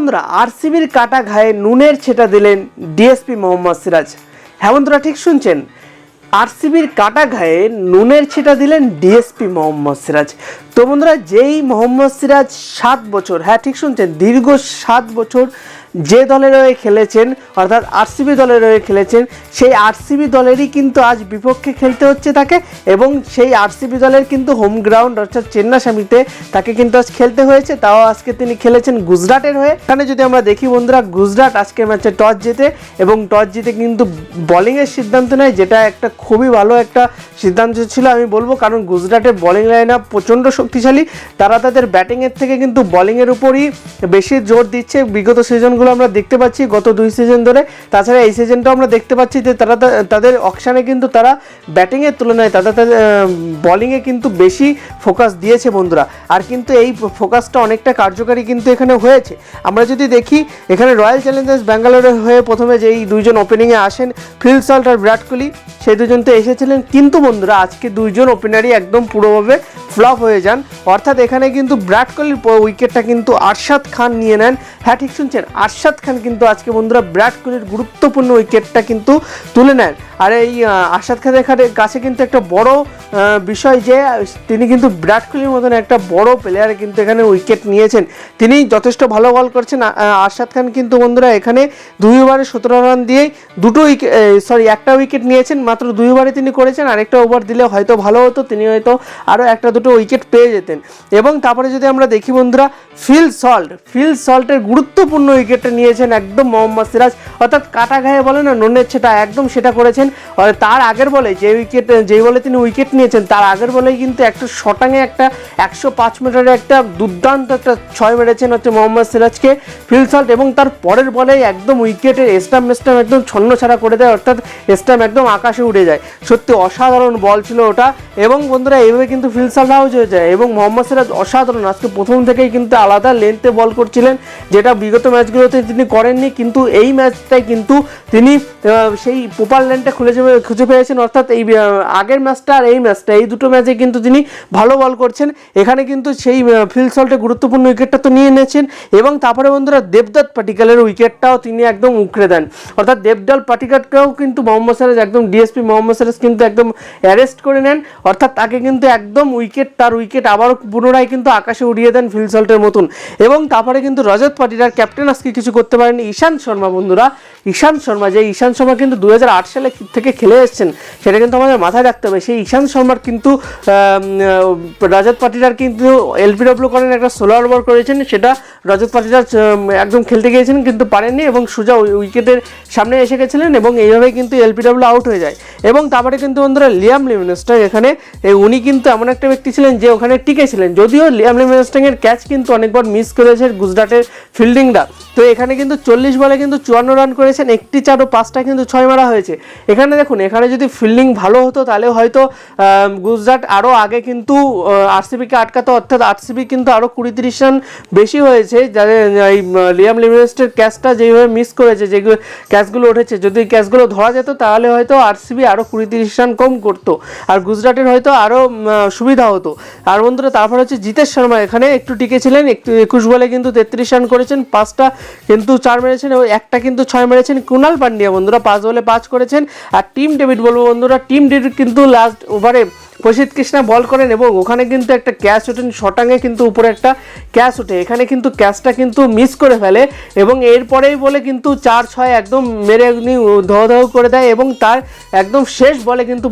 বন্ধুরা, আরসিবির কাটা ঘায়ে নুনের ছেটা দিলেন ডিএসপি মোহাম্মদ সিরাজ। হ্যাঁ বন্ধুরা ঠিক শুনছেন, আরসিবির কাটা ঘায়ে নুনের ছেটা দিলেন ডিএসপি মোহাম্মদ সিরাজ। তো বন্ধুরা, যেই মোহাম্মদ সিরাজ সাত বছর হ্যাঁ ঠিক শুনছেন, দীর্ঘ সাত বছর যে দলের হয়ে খেলেছেন, অর্থাৎ আরসিবি দলের হয়ে খেলেছেন, সেই আরসিবি দলেরই কিন্তু আজ বিপক্ষে খেলতে হচ্ছে তাকে এবং সেই আরসিবি দলের কিন্তু হোম গ্রাউন্ড অর্থাৎ চেন্নাস্বামীতে তাকে কিন্তু আজ খেলতে হয়েছে। তাও আজকে তিনি খেলেছেন গুজরাটের হয়ে। এখানে যদি আমরা দেখি বন্ধুরা, গুজরাট আজকের ম্যাচে টস জেতে এবং টস জিতে কিন্তু বোলিংয়ের সিদ্ধান্ত নেয়, যেটা একটা খুবই ভালো একটা সিদ্ধান্ত ছিল আমি বলব, কারণ গুজরাটের বোলিং লাইন আপ প্রচণ্ড শক্তিশালী। তারা তাদের ব্যাটিংয়ের থেকে কিন্তু বোলিংয়ের উপরই বেশি জোর দিচ্ছে। বিগত সিজনগুলো আমরা দেখতে পাচ্ছি গত দুই সিজন ধরে। তাছাড়া এই সিজনটাও আমরা দেখতে পাচ্ছি যে তারা তাদের অকশানে কিন্তু তারা ব্যাটিংয়ের তুলনায় তারা তাদের বলিংয়ে কিন্তু বেশি ফোকাস দিয়েছে বন্ধুরা। আর কিন্তু এই ফোকাসটা অনেকটা কার্যকারী কিন্তু এখানে হয়েছে। আমরা যদি দেখি, এখানে রয়্যাল চ্যালেঞ্জার্স ব্যাঙ্গালোরের হয়ে প্রথমে যেই দুইজন ওপেনিংয়ে আসেন ফিল সল্ট আর বিরাট কোহলি, সেই দুজন তো এসেছিলেন। কিন্তু বন্ধুরা, আজকে দুইজন ওপেনারই একদম পুরোভাবে ফ্লপ হয়ে যান। অর্থাৎ এখানে কিন্তু বিরাট কোহলির উইকেটটা কিন্তু আরশাদ খান নিয়ে নেন। হ্যাঁ ঠিক শুনছেন আরশাদ খান কিন্তু আজকে বন্ধুরা বিরাট কোহলির গুরুত্বপূর্ণ উইকেটটা কিন্তু তুলে নেন। আর এই আশাদ খানের কাছে কিন্তু একটা বড় বিষয় যে, তিনি কিন্তু বিরাট কোহলির মতন একটা বড় প্লেয়ার কিন্তু এখানে উইকেট নিয়েছেন। তিনি যথেষ্ট ভালো বল করছেন, আ- আ- আরশাদ খান কিন্তু বন্ধুরা এখানে দুই ওভারে সতেরো রান দিয়েই দুটো উইকেট সরি একটা উইকেট নিয়েছেন, মাত্র দুই ওভারে তিনি করেছেন, আরেকটা ওভার দিলে হয়তো ভালো হতো, তিনি হয়তো আরও একটা দুটো উইকেট পেয়ে যেতেন। এবং তারপরে যদি আমরা দেখি বন্ধুরা, ফিল সল্ট, ফিল সল্টের গুরুত্বপূর্ণ উইকেটটা নিয়েছেন একদম মোহাম্মদ সিরাজ। অর্থাৎ কাটা ঘায়ে বলে না ননের সেটা একদম সেটা করেছেন তার আগের বলে যে উইকেট যেই বলে তিনি উইকেট নিয়েছেন, তার আগের বলেই কিন্তু একটা শটাঙে একটা একশো পাঁচ মিটারে একটা দুর্দান্ত একটা ছয় মেরেছেন হচ্ছে মোহাম্মদ সিরাজকে ফিলসাল্ট এবং তার পরের বলে একদম উইকেটের স্টাম্প স্টাম্প একদম ছন্ন ছাড়া করে দেয়, অর্থাৎ স্টাম্প একদম আকাশে উড়ে যায়। সত্যি অসাধারণ বল ছিল ওটা। এবং বন্ধুরা, এইভাবে কিন্তু ফিল সল্ট আউট হয়ে যায় এবং মোহাম্মদ সিরাজ অসাধারণ। আজকে প্রথম থেকেই কিন্তু আলাদা লেন্থে বল করছিলেন, যেটা বিগত ম্যাচগুলোতে তিনি করেননি, কিন্তু এই ম্যাচটাই কিন্তু তিনি সেই প্রপার ল্যান্ডটা খুলে খুঁজে পেয়েছেন। অর্থাৎ এই আগের ম্যাচটা আর এই ম্যাচটা এই দুটো ম্যাচে কিন্তু তিনি ভালো বল করছেন। এখানে কিন্তু সেই ফিল সল্টে গুরুত্বপূর্ণ উইকেটটা তো নিয়ে নিয়েছেন। এবং তারপরে বন্ধুরা, দেবদত্ত পাটিকালের উইকেটটাও তিনি একদম উকড়ে দেন। অর্থাৎ দেবদল পাটিকালকেও কিন্তু মোহাম্মদ সিরাজ একদম ডিএসপি মোহাম্মদ সিরাজ কিন্তু একদম অ্যারেস্ট করে নেন। অর্থাৎ তাকে কিন্তু একদম উইকেট তার উইকেট আবারও পুনরায় কিন্তু আকাশে উড়িয়ে দেন ফিলসল্টের মতন। এবং তারপরে কিন্তু রজত পাটিদার ক্যাপ্টেন আজকে কিছু করতে পারেনি ঈশান্ত শর্মা বন্ধুরা ঈশান্ত শর্মা, যে ঈশান্ত শর্মা কিন্তু দু হাজার আট সালে থেকে খেলে এসেছেন, সেটা কিন্তু আমাদের মাথায় রাখতে হবে। সেই ঈশান্ত শর্মার কিন্তু রজত পাটিদার কিন্তু এলপিডব্লিউ করেন একটা সোলার ওভার করেছেন। সেটা রজত পাটিদার একদম খেলতে গিয়েছিলেন কিন্তু পারেননি এবং সুজা উই- উইকেটের সামনে এসে গেছিলেন এবং এইভাবেই কিন্তু এলপিডব্লিউ আউট হয়ে যায়। এবং তারপরে কিন্তু বন্ধুরা, লিয়াম লিমিনেস্টার এখানে উনি কিন্তু এমন একটা ব্যক্তি ছিলেন যে ওখানে টিকে ছিলেন। যদিও লিয়াম লিমিনেস্টাংয়ের ক্যাচ কিন্তু অনেকবার মিস করেছে গুজরাটের ফিল্ডিংরা তো এখানে কিন্তু চল্লিশ বলে কিন্তু চুয়ান্ন রান করেছেন, একটি চার ও পাঁচটা কিন্তু ছয় মারা হয়েছে। এখানে দেখুন, এখানে যদি ফিল্ডিং ভালো হতো, তাহলে হয়তো গুজরাট আরও আগে কিন্তু আরসিবিকে আটকাতো, অর্থাৎ আরসিবি কিন্তু আরও কুড়ি তিরিশ রান বেশি হয়েছে। যাদের এই লিয়াম লিমিনেস্টের ক্যাচটা যেভাবে মিস করেছে, যে ক্যাচগুলো উঠেছে, যদি ক্যাচগুলো ধরা যেত, তাহলে হয়তো আরসিবি আরও কুড়ি তিরিশ রান কম করতো। আর গুজরাটের হয়তো আরও সুবিধা হতো। আর বন্ধুরা, তারপর হচ্ছে জিতেশ শর্মা, এখানে একটু টিকেছিলেন, একটু একুশ বলে কিন্তু তেত্রিশ রান করেছেন, পাঁচটা কিন্তু চার মেরেছেন এবং একটা কিন্তু ছয় মেরেছেন কুণাল পান্ডিয়া। বন্ধুরা, পাঁচ বলে পাঁচ করেছেন। আর টিম ডেভিড বলব বন্ধুরা, টিম ডেভিড কিন্তু লাস্ট ওভারে প্রসিদ্ধ কৃষ্ণা বল করেন এবং ওখানে কিন্তু একটা ক্যাচ ওঠেন শটাঙে কিন্তু উপরে একটা ক্যাচ ওঠে। এখানে কিন্তু ক্যাচটা কিন্তু মিস করে ফেলে এবং এরপরেই বলে কিন্তু চার ছয় একদম মেরে উনি ধোয়া করে দেয় এবং তার একদম শেষ বলে কিন্তু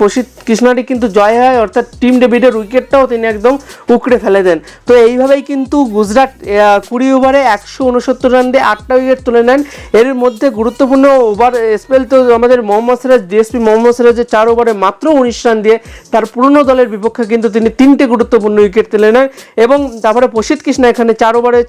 প্রসিদ্ধ কৃষ্ণারই কিন্তু জয় হয়। অর্থাৎ টিম ডেভিডের উইকেটটাও তিনি একদম উকড়ে ফেলে দেন। তো এইভাবেই কিন্তু গুজরাট কুড়ি ওভারে একশো উনসত্তর রান দিয়ে আটটা উইকেট তুলে নেন। এর মধ্যে গুরুত্বপূর্ণ ওভার স্পেল তো আমাদের মোহাম্মদ সিরাজ ডিএসপি মোহাম্মদ সিরাজের চার ওভারে মাত্র উনিশ রান দিয়ে তার পুরনো দলের বিপক্ষে কিন্তু তিনি তিনটে গুরুত্বপূর্ণ উইকেট তুলে নেন এবং তারপরে প্রসিদ্ধ কৃষ্ণা এখানে চার ওভারে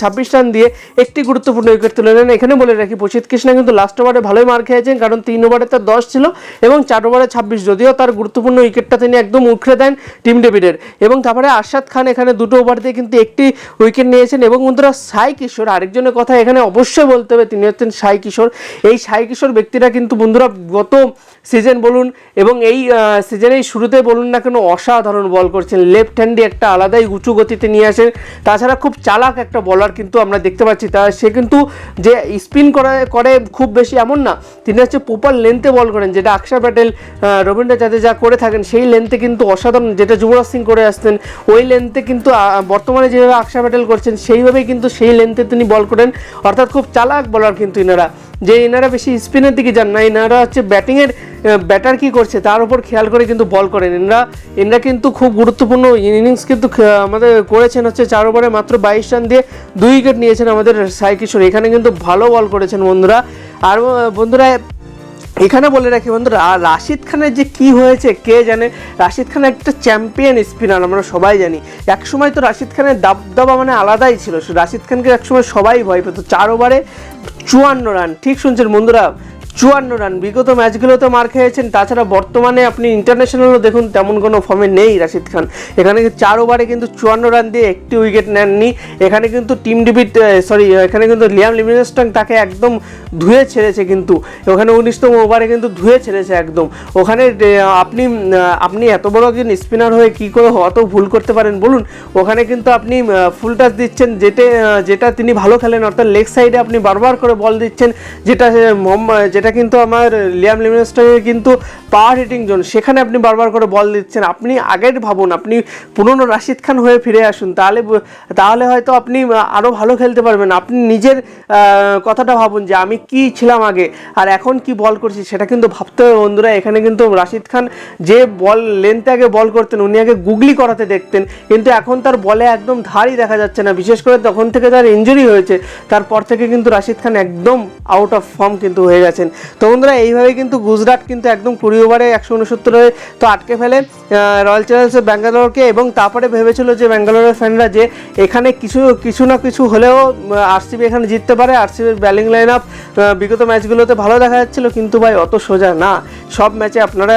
ছাব্বিশ রান দিয়ে একটি গুরুত্বপূর্ণ উইকেট তুলে নেন এখানে বলে রাখি, প্রসিদ্ধ কৃষ্ণা কিন্তু লাস্ট ওভারে ভালোই মার খেয়েছেন, কারণ তিন ওভারে তার দশ ছিল এবং চার ওভারে ছাব্বিশ। যদিও তার গুরুত্বপূর্ণ উইকেটটা তিনি একদম উখড়ে দেন টিম ডেভিডের। এবং তারপরে আরশাদ খান এখানে দুটো ওভার দিয়ে কিন্তু একটি উইকেট নিয়েছেন। এবং বন্ধুরা, সাই কিশোর, আরেকজনের কথা এখানে অবশ্যই বলতে হবে, তিনি হচ্ছেন সাই কিশোর। এই সাই কিশোর ব্যক্তিরা কিন্তু বন্ধুরা গত সিজন বলুন এবং এই সিজনেই শুরুতে বলুন না কেন অসাধারণ বল করছেন। লেফট হ্যান্ডে একটা আলাদাই উঁচু গতিতে নিয়ে আসেন। তাছাড়া খুব চালাক একটা বলার কিন্তু আমরা দেখতে পাচ্ছি। তা সে কিন্তু যে স্পিন করে করে খুব বেশি এমন না, তিনি হচ্ছে প্রপার লেন্থে বল করেন, যেটা আকশা প্যাটেল রবীন্দ্র জাদেজা করে থাকেন। সেই লেন্থে কিন্তু অসাধারণ, যেটা যুবরাজ সিং করে আসতেন, ওই লেন্থে কিন্তু বর্তমানে যেভাবে আকশা প্যাটেল করছেন, সেইভাবেই কিন্তু সেই লেন্থে তিনি বল করেন। অর্থাৎ খুব চালাক বলার কিন্তু ইনারা। যে এনারা বেশি স্পিনের দিকে যান না এনারা হচ্ছে ব্যাটিংয়ের ব্যাটার কি করছে, তার উপর খেয়াল করে কিন্তু বল করেন। এনরা এনরা কিন্তু খুব গুরুত্বপূর্ণ ইনিংস কিন্তু আমাদের করেছেন হচ্ছে চার ওভারে মাত্র বাইশ রান দিয়ে দুই উইকেট নিয়েছেন আমাদের সাই কিশোর। এখানে কিন্তু ভালো বল করেছেন বন্ধুরা। আর বন্ধুরা, এখানে বলে রাখি বন্ধুরা, আর রাশিদ খানের যে কি হয়েছে, কে জানে? রাশিদ খান একটা চ্যাম্পিয়ন স্পিনার আমরা সবাই জানি। একসময় তো রাশিদ খানের দাবদাবা মানে আলাদাই ছিল। রাশিদ খানকে একসময় সবাই ভয় পেত। চার ওভারে চুয়ান্ন রান ঠিক শুনছেন বন্ধুরা? চুয়ান্ন রান। বিগত ম্যাচগুলোতে মার খেয়েছেন, তাছাড়া বর্তমানে আপনি ইন্টারন্যাশনালও দেখুন তেমন কোনো ফর্মে নেই রাশিদ খান। এখানে চার ওভারে কিন্তু চুয়ান্ন রান দিয়ে একটি উইকেট নেননি। এখানে কিন্তু টিম ডিবিট সরি এখানে কিন্তু লিয়াম লিমিনেস্টন তাকে একদম ধুয়ে ছেড়েছে কিন্তু। ওখানে উনিশতম ওভারে কিন্তু ধুয়ে ছেড়েছে একদম। ওখানে আপনি আপনি এত বড় একজন স্পিনার হয়ে কী করে অত ভুল করতে পারেন? বলুন, ওখানে কিন্তু আপনি ফুল টাচ দিচ্ছেন, যেটা যেটা তিনি ভালো খেলেন, অর্থাৎ লেগ সাইডে আপনি বারবার করে বল দিচ্ছেন, যেটা সে যেটা কিন্তু আমার লিয়াম লিমিনেস্টনের কিন্তু পাওয়ার হিটিং জোন সেখানে আপনি বারবার করে বল দিচ্ছেন। আপনি আগের ভাবুন, আপনি পুরনো রাশিদ খান হয়ে ফিরে আসুন, তাহলে তাহলে হয়তো আপনি আরও ভালো খেলতে পারবেন। আপনি নিজের কথাটা ভাবুন যে আমি কি ছিলাম আগে, আর এখন কি বল করছি সেটা কিন্তু ভাবতে হবে বন্ধুরা। এখানে কিন্তু রাশিদ খান যে বল লেন্থে আগে বল করতেন, উনি আগে গুগলি করাতে দেখতেন। কিন্তু এখন তার বলে একদম ধারই দেখা যাচ্ছে না। বিশেষ করে তখন থেকে তার ইঞ্জুরি হয়েছে। তারপর থেকে কিন্তু রাশিদ খান একদম আউট অফ ফর্ম কিন্তু হয়ে গেছেন। তো বন্ধুরা, এইভাবে কিন্তু গুজরাট কিন্তু একদম কুড়ি ওভারে একশো উনসত্তরে তো আটকে ফেলে রয়্যাল চ্যালেঞ্জার্স ব্যাঙ্গালোরকে এবং তারপরে ভেবেছিল যে ব্যাঙ্গালোরের ফ্যানরা যে এখানে কিছু কিছু না কিছু হলেও আরসিবি এখানে জিততে পারে। আরসিবির ব্যালিং লাইন আপ বিগত ম্যাচগুলোতে ভালো দেখা যাচ্ছিল, কিন্তু ভাই অত সোজা না। সব ম্যাচে আপনারা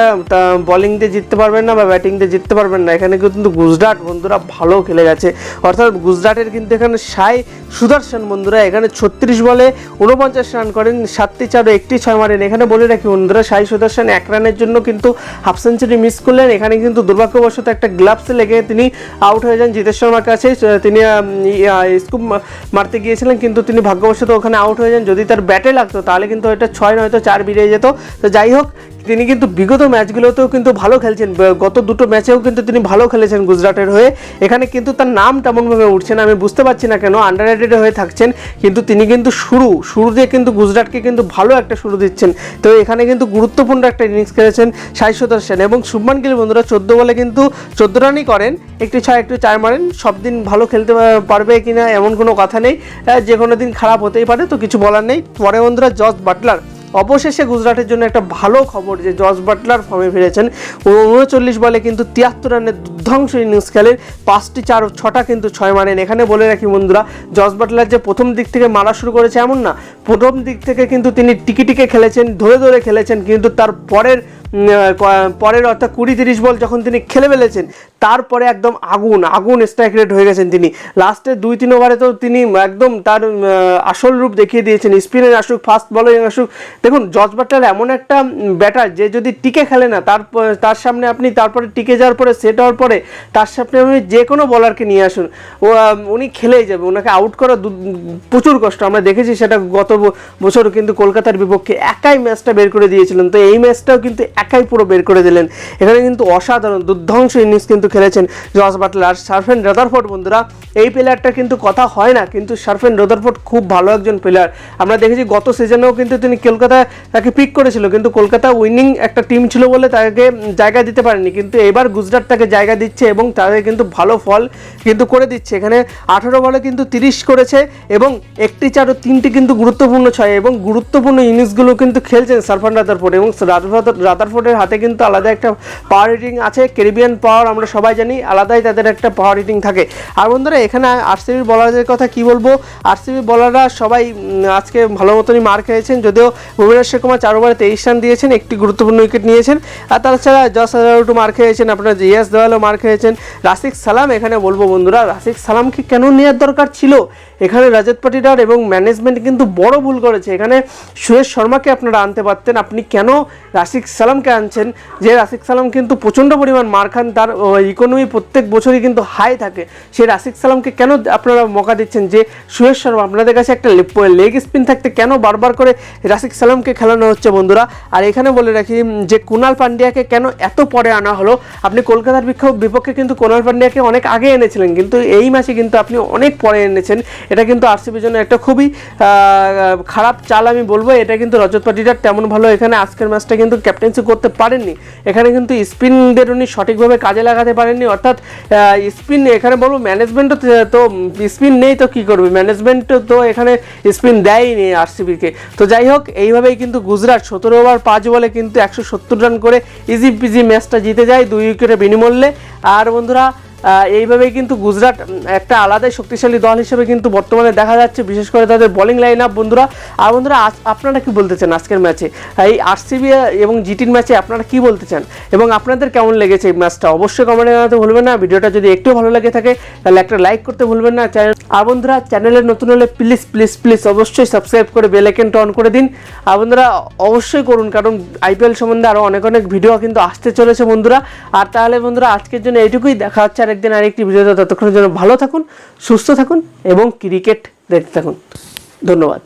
বলিং দিয়ে জিততে পারবেন না বা ব্যাটিং দিয়ে জিততে পারবেন না। এখানে কিন্তু গুজরাট বন্ধুরা ভালো খেলে গেছে। অর্থাৎ গুজরাটের কিন্তু এখানে সাই সুদর্শন বন্ধুরা, এখানে ছত্রিশ বলে উনপঞ্চাশ রান করেন, সাতটি চার একটি ছয় মারেন। এখানে বলে রাখি বন্ধুরা, সাই সুদর্শন এক রানের জন্য কিন্তু হাফ সেঞ্চুরি মিস করলেন। এখানে কিন্তু দুর্ভাগ্যবশত একটা গ্লাভসে লেগে তিনি আউট হয়ে যান জিতেশ শর্মার কাছে। তিনি স্কুপ মারতে গিয়েছিলেন, কিন্তু তিনি ভাগ্যবশত ওখানে আউট হয়ে যান। যদি তার ব্যাটে লাগতো, তাহলে কিন্তু এটা ছয় নয়তো চার বেরিয়ে যেত। তো যাই হোক তিনি কিন্তু বিগত ম্যাচগুলোতেও কিন্তু ভালো খেলছেন। গত দুটো ম্যাচেও কিন্তু তিনি ভালো খেলেছেন গুজরাটের হয়ে। এখানে কিন্তু তার নাম তেমনভাবে উঠছে না, আমি বুঝতে পারছি না কেন আন্ডার হয়ে থাকছেন। কিন্তু তিনি কিন্তু শুরু শুরু দিয়ে কিন্তু গুজরাটকে কিন্তু ভালো একটা শুরু দিচ্ছেন। তো এখানে কিন্তু গুরুত্বপূর্ণ একটা ইনিংস খেলেছেন সাই সুদর্শন এবং শুভমান গিল, বন্ধুরা, চোদ্দ বলে কিন্তু চোদ্দ রানই করেন। একটু ছয়, একটু চার মারেন, সব দিন ভালো খেলতে পারবে কিনা এমন কোনো কথা নেই। যে কোনো দিন খারাপ হতেই পারে, তো কিছু বলার নেই। পরে বন্ধুরা, জজ বাটলার অবশেষে গুজরাটের জন্য একটা ভালো খবর যে জর্জ বাটলার ফর্মে ফিরেছেন। ও উনচল্লিশ বলে কিন্তু তিয়াত্তর রানের দুর্ধ্বংস ইনিংস খেলেন। পাঁচটি চার ছটা কিন্তু ছয় মারেন এখানে বলে রাখি বন্ধুরা, জর্জ বাটলার যে প্রথম দিক থেকে মারা শুরু করেছে এমন না, প্রথম দিক থেকে কিন্তু তিনি টিকে টিকে খেলেছেন, ধরে ধরে খেলেছেন, কিন্তু তার পরের পরের অর্থাৎ কুড়ি তিরিশ বল যখন তিনি খেলে ফেলেছেন, তারপরে একদম আগুন আগুন স্ট্রাইক রেট হয়ে গেছেন তিনি। লাস্টে দুই তিন ওভারে তো তিনি একদম তার আসল রূপ দেখিয়ে দিয়েছেন স্পিনের আসুক ফাস্ট বলিং আসুক। দেখুন জজ বাটলার এমন একটা ব্যাটার যে যদি টিকে খেলে না, তার তার সামনে আপনি তারপরে টিকে যাওয়ার পরে সেট হওয়ার পরে, তার সামনে আপনি যে কোনো বলারকে নিয়ে আসুন। উনি খেলেই যাবে ওনাকে আউট করা প্রচুর কষ্ট। আমরা দেখেছি সেটা গত বছর কিন্তু কলকাতার বিপক্ষে একাই ম্যাচটা বের করে দিয়েছিলেন। তো এই ম্যাচটাও কিন্তু একাই পুরো বের করে দিলেন। এখানে কিন্তু অসাধারণ দুর্ধ্বংস ইনিংস কিন্তু খেলেছেন জস বাটলার। সার্ফেন রাদারফোর্ড, বন্ধুরা, এই প্লেয়ারটা কিন্তু কথা হয় না, কিন্তু সার্ফেন রাদারফোর্ড খুব ভালো একজন প্লেয়ার আমরা দেখেছি গত সিজনেও কিন্তু তিনি কলকাতায় তাকে পিক করেছিল, কিন্তু কলকাতা উইনিং একটা টিম ছিল বলে তাকে জায়গা দিতে পারেনি। কিন্তু এবার গুজরাট তাকে জায়গা দিচ্ছে এবং তাদের কিন্তু ভালো ফল কিন্তু করে দিচ্ছে। এখানে আঠারো বলে কিন্তু তিরিশ করেছে এবং একটি চার ও তিনটি কিন্তু গুরুত্বপূর্ণ ছয় এবং গুরুত্বপূর্ণ ইনিংসগুলো কিন্তু খেলছেন সারফান রাদারফোর্ড এবং রাদারফোর্ড- রাদারফোর্ডের হাতে কিন্তু আলাদা একটা পাওয়ার হিটিং আছে ক্যারিবিয়ান পাওয়ার আমরা সবাই জানি, আলাদাই তাদের একটা পাওয়ার হিটিং থাকে। আর বন্ধুরা, এখানে আরসিবি বলারদের কথা কি বলব? আরসিবি বলাররা সবাই আজকে ভালো মতনই মার খেয়েছেন, যদিও ভুবনেশ্বর কুমার চার ওভারে তেইশ রান দিয়েছেন, একটি গুরুত্বপূর্ণ উইকেট নিয়েছেন। আর তাছাড়া জস হাজারটু মার খেয়েছেন, আপনার জিয়াস দেওয়ালও মার খেয়েছেন। রাসিক সালাম এখানে বলব বন্ধুরা রাসিক সালামকে কেন নেওয়ার দরকার ছিল? এখানে রাজত পাটিদার এবং ম্যানেজমেন্ট কিন্তু বড় ভুল করেছে। এখানে সুরেশ শর্মাকে আপনারা আনতে পারতেন। আপনি কেন রাশিক সালামকে আনছেন? যে রাসিক সালাম কিন্তু প্রচণ্ড পরিমাণ মার খান, তার ইকোনমি প্রত্যেক বছরই কিন্তু হাই থাকে। সেই রাসিক সালামকে কেন আপনারা মকা দিচ্ছেন? যে সুয়েশ শর্মা, আপনাদের কাছে একটা লেগ স্পিন থাকতে কেন বারবার করে রাসিক সালামকে খেলানো হচ্ছে বন্ধুরা? আর এখানে বলে রাখি, যে কুনাল পান্ডিয়াকে কেন এত পরে আনা হলো? আপনি কলকাতার বিক্ষোভ বিপক্ষে কিন্তু কুনাল পান্ডিয়াকে অনেক আগে এনেছিলেন, কিন্তু এই ম্যাচে কিন্তু আপনি অনেক পরে এনেছেন। এটা কিন্তু আরসিবির জন্য একটা খুবই খারাপ চাল আমি বলব, এটা কিন্তু রজত পাটিদার তেমন ভালো এখানে আজকের ম্যাচটা কিন্তু ক্যাপ্টেন্সি করতে পারেননি। এখানে কিন্তু স্পিনদের উনি সঠিকভাবে কাজে লাগাতে পারেননি, অর্থাৎ স্পিন এখানে বলব ম্যানেজমেন্টও তো স্পিন নেই তো কী করবে? ম্যানেজমেন্ট তো এখানে স্পিন দেয়নি আরসিবিকে তো যাই হোক, এইভাবেই কিন্তু গুজরাট সতেরো ওভার পাঁচ বলে কিন্তু একশো সত্তর রান করে ইজি পিজি ম্যাচটা জিতে যায় দুই উইকেটে বিনিমূল্যে। আর বন্ধুরা আহ, এইভাবেই কিন্তু গুজরাট একটা আলাদাই শক্তিশালী দল হিসেবে কিন্তু বর্তমানে দেখা যাচ্ছে বিশেষ করে তাদের বোলিং লাইন আপ বন্ধুরা। আর বন্ধুরা আপনারা কি বলতে চান আজকের ম্যাচে এই আরসিবি এবং জিটির ম্যাচে আপনারা কি বলতে চান? এবং আপনাদের কেমন লেগেছে এই ম্যাচটা অবশ্যই কমেন্টে জানাতে ভুলবেন না। ভিডিওটা যদি একটু ভালো লেগে থাকে তাহলে একটা লাইক করতে ভুলবেন না। চ্যানেল আর বন্ধুরা চ্যানেলে নতুন হলে প্লিজ প্লিজ প্লিজ অবশ্যই সাবস্ক্রাইব করে বেল আইকনটা অন করে দিন। আর বন্ধুরা অবশ্যই করুন কারণ আইপিএল সম্বন্ধে আরও অনেক অনেক ভিডিও কিন্তু আসতে চলেছে বন্ধুরা। আর তাহলে বন্ধুরা আজকের জন্য এইটুকুই। দেখা হচ্ছে আরেকদিন আরেকটি ভিডিওতে ততক্ষণের জন্য ভালো থাকুন সুস্থ থাকুন এবং ক্রিকেট দেখতে থাকুন। ধন্যবাদ।